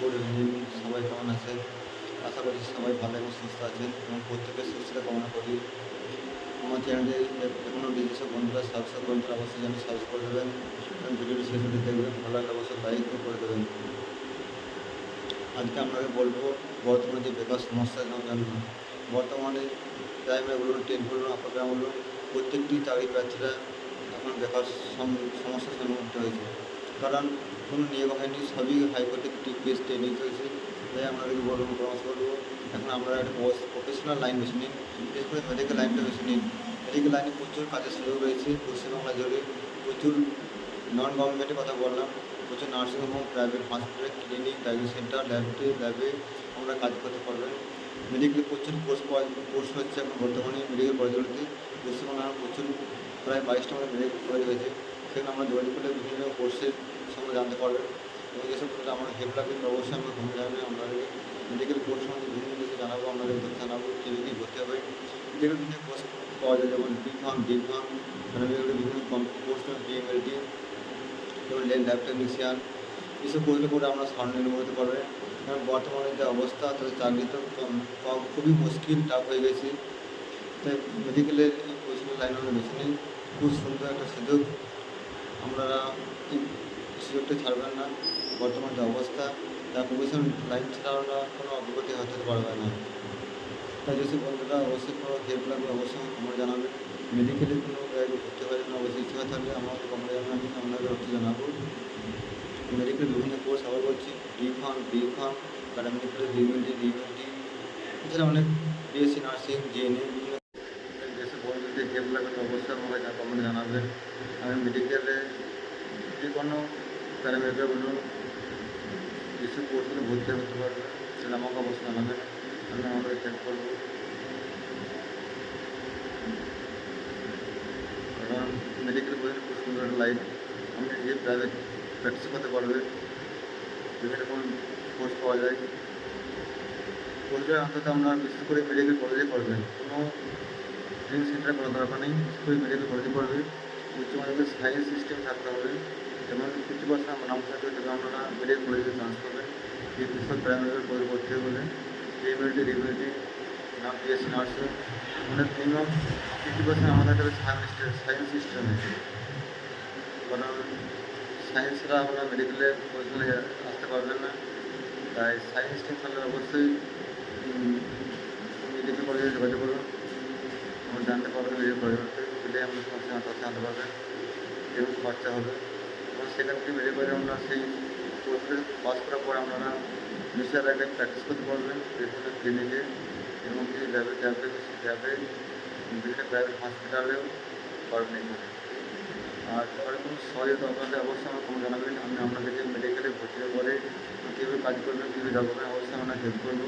Good evening সবাই কেমন আছে? আশা করছি সবাই ভালো এবং সুস্থ আছেন এবং প্রত্যেকের সুস্থতা কামনা করি। আমার চ্যানেলে এখনও যেসব বন্ধুরা সাবস্ক্রাইব করেন তারা অবশ্যই যেন সাবস্ক্রাইব করে দেবেন। এবং ভিডিওটি শেষ অবধি দেখবেন, ভালো লাগলে অবশ্যই লাইকও করে দেবেন। আজকে আপনাকে বলব, বর্তমানে যে বেকার সমস্যা জন্য বর্তমানে প্রাইমারি বলুন টেন বলুন আপার গ্রাম বলুন, প্রত্যেকটি চাকরি প্রার্থীরা এখন বেকার সম- সমস্যার সম্মুখীন হয়েছে। কারণ কোনো নিয়োগ হয়নি, সবই হাইকোর্টে কেস ট্রেনিং চলছে। তাই আপনাদেরকে বলব, পরামর্শ করব। এখন আমরা একটা প্রফেশনাল লাইন বেছে নিন বিশেষ করে মেডিকেল লাইনটা বেছে নিন মেডিকেল লাইনে প্রচুর কাজের সুযোগ রয়েছে পশ্চিমবাংলা জুড়ে প্রচুর নন গভর্নমেন্টের কথা বললাম। প্রচুর nursing home private hospital clinic diagnostic centre ল্যাবটে ল্যাবে আমরা কাজ করতে পারবেন মেডিকেল প্রচুর কোর্স কোর্স হচ্ছে এখন বর্তমানে মেডিকেল কলেজগুলোতে পশ্চিমবাংলার প্রচুর, প্রায় বাইশটা আমাদের মেডিকেল কলেজ হয়েছে সেখানে আমরা যোগাযোগ করলে বিভিন্ন কোর্সের সম্বন্ধে জানতে পারবেন এবং যেসব ক্ষেত্রে আমার হেল্প লাগবে তো অবশ্যই আমাকে ফোন জানাবেন আপনাদের মেডিকেল কোর্স সম্বন্ধে বিভিন্ন কিছু জানাব আপনাদের তথ্য জানাব, কী কী ভর্তি হবে। মেডিকেল বিভিন্ন কোর্স পাওয়া যায়, যেমন B Pharm D Pharm medical বিভিন্ন কোর্স ডিএমএলটি যেমন ল্যাব টেকনিশিয়ান এসব কোর্সগুলো করে আমরা স্বর্ণির্ভ হতে পারবে। কারণ বর্তমানে যে অবস্থা, তাদের চাকরি তো কম- পাওয়া খুবই মুশকিল টাফ হয়ে গেছে। তাই মেডিকেলের এই প্রফেশনাল লাইন আমরা বেছে নিই। খুব সুন্দর একটা সুযোগ। আপনারা সুযোগটা ছাড়বেন না, বর্তমান যে অবস্থা, তার প্রফেশনাল লাইন ছাড়া কোনো অগ্রগতি হতে পারবে না। তাই যেসব বন্ধুরা অবশ্যই কোনো হেল্প লাগবে অবশ্যই আমাকে কমেন্ট জানাবে মেডিকেলে কোনো জায়গায় ভর্তি হওয়ার জন্য অবশ্যই ইচ্ছা থাকলে আমাকে কমেন্ট জানাবেন, আমি আপনাদের অর্থ জানাব। মেডিকেল বিভিন্ন কোর্স আবার বলছি D pharm B pharm paramedical DMLT DMLT এছাড়া অনেক বিএসসি নার্সিং জিএনএ বিভিন্ন লাগবে তো অবশ্যই আমাকে যা কমেন্ট জানাবেন। আমি মেডিকেলে যে কোনো প্যারামেডিকেল বলুন যেসব কোর্সগুলো ভর্তি হতে পারবে। সেটা আমাকে অবশ্যই জানাবেন। আমি আমাকে হেল্প করব। কারণ মেডিকেল বইয়ের খুব সুন্দর একটা লাইফ আপনি নিজে প্রাইভেট প্র্যাকটিস করতে পারবে বিভিন্ন রকম কোর্স পাওয়া যায়। কোর্সগুলো অন্তত আমরা বিশেষ করে মেডিকেল কলেজে করবেন। কোনো ট্রেনিং সেন্টারে করার দরকার নেই বিশেষ করে ভর্তি পড়বে। উচ্চ মাধ্যমিক সায়েন্স সিস্টেম থাকতে হবে। যেমন ফিফটি পার্সেন্ট আমার নাম থাকবে তবে আপনারা মেডিকেল কলেজে চান্স পাবেন এই প্রাইমারি কলেজে ভর্তি হলে ডিএমএলটি ডিএমএলটি না বিএসসি নার্সিং মানে মিনিমাম ফিফটি পার্সেন্ট আমাদের থাকবে সায়েন্স সায়েন্স সিস্টেমে কারণ সায়েন্সরা আপনারা মেডিকেলে পড়াশোনায় আসতে পারবেন না। তাই সায়েন্স টিম থাকলে অবশ্যই মেডিকেল কলেজে যোগাযোগ করুন আমরা জানতে পারবেন মেডিকেল কলেজে গেলে আমরা সমস্যা তথ্য জানতে পারবেন এবং খরচা হবে এবং সেখান থেকে মেডিকেল কলেজে আমরা সেই কোর্সে পাস করার পর আপনারা নিশ্চয় আগে প্র্যাকটিস করতে পারবেন বিভিন্ন ক্লিনিকে এবং কি ল্যাবে ল্যাবে ল্যাবে বিভিন্ন প্রাইভেট হসপিটালেও পারবেন এখানে আর তারপরে কোনো সহযোগিতা দরকার হলে অবশ্যই আমার কোনো জানাবেন আমি আপনাদেরকে মেডিকেলে ভর্তি হওয়ার পরে কীভাবে কাজ করবেন কীভাবে যাব অবশ্যই আমরা হেল্প করব